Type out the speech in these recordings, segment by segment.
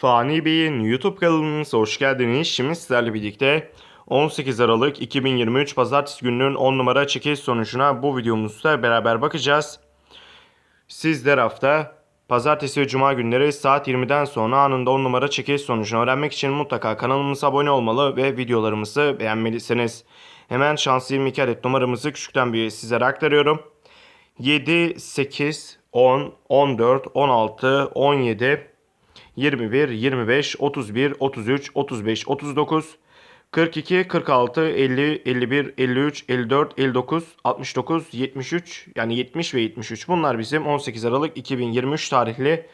Fani Bey'in YouTube kanalımıza hoş geldiniz. Şimdi sizlerle birlikte 18 Aralık 2023 Pazartesi gününün 10 numara çekiliş sonucuna bu videomuzda beraber bakacağız. Sizler hafta Pazartesi ve Cuma günleri saat 20'den sonra anında 10 numara çekiliş sonucunu öğrenmek için mutlaka kanalımıza abone olmalı ve videolarımızı beğenmelisiniz. Hemen şanslı 22 adet numaramızı küçükten bir sizlere aktarıyorum. 7, 8, 10, 14, 16, 17, 21, 25, 31, 33, 35, 39, 42, 46, 50, 51, 53, 54, 59, 69, 73 yani 70 ve 73 bunlar bizim 18 Aralık 2023 tarihli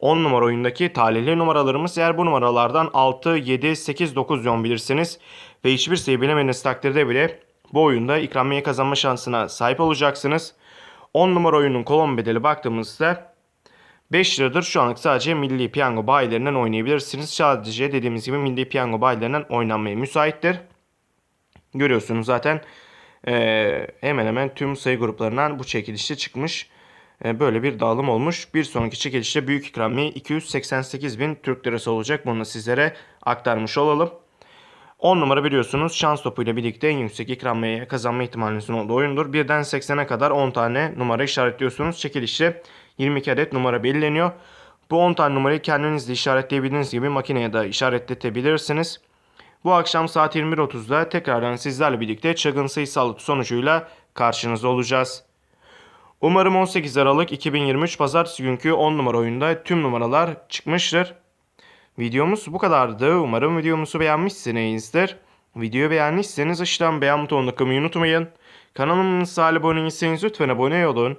10 numara oyundaki talihli numaralarımız. Eğer bu numaralardan 6, 7, 8, 9 yon bilirsiniz ve hiçbir sayı bilemediğiniz takdirde bile bu oyunda ikramiye kazanma şansına sahip olacaksınız. 10 numara oyunun kolon bedeli baktığımızda 5 liradır. Şu anlık sadece milli piyango bayilerinden oynayabilirsiniz. Sadece dediğimiz gibi milli piyango bayilerinden oynanmaya müsaittir. Görüyorsunuz zaten eee, hemen hemen tüm sayı gruplarından bu çekilişte çıkmış. Eee, böyle bir dağılım olmuş. Bir sonraki çekilişte büyük ikramiye 288 bin Türk lirası olacak. Bunu sizlere aktarmış olalım. 10 numara biliyorsunuz şans topuyla birlikte en yüksek ikramiye kazanma ihtimalinizin olduğu oyundur. Birden 80'e kadar 10 tane numara işaretliyorsunuz. Çekilişte 22 adet numara belirleniyor. Bu 10 tane numarayı kendiniz de işaretleyebildiğiniz gibi makineye de işaretletebilirsiniz. Bu akşam saat 21.30'da tekrardan sizlerle birlikte çılgın sayısal sonucuyla karşınızda olacağız. Umarım 18 Aralık 2023 Pazartesi günkü 10 numara oyunda tüm numaralar çıkmıştır. Videomuz bu kadardı. Umarım videomuzu beğenmişsinizdir. Videoyu beğendiyseniz aşağıdan beğen butonuna tıklamayı unutmayın. Kanalımıza abone değilseniz lütfen abone olun.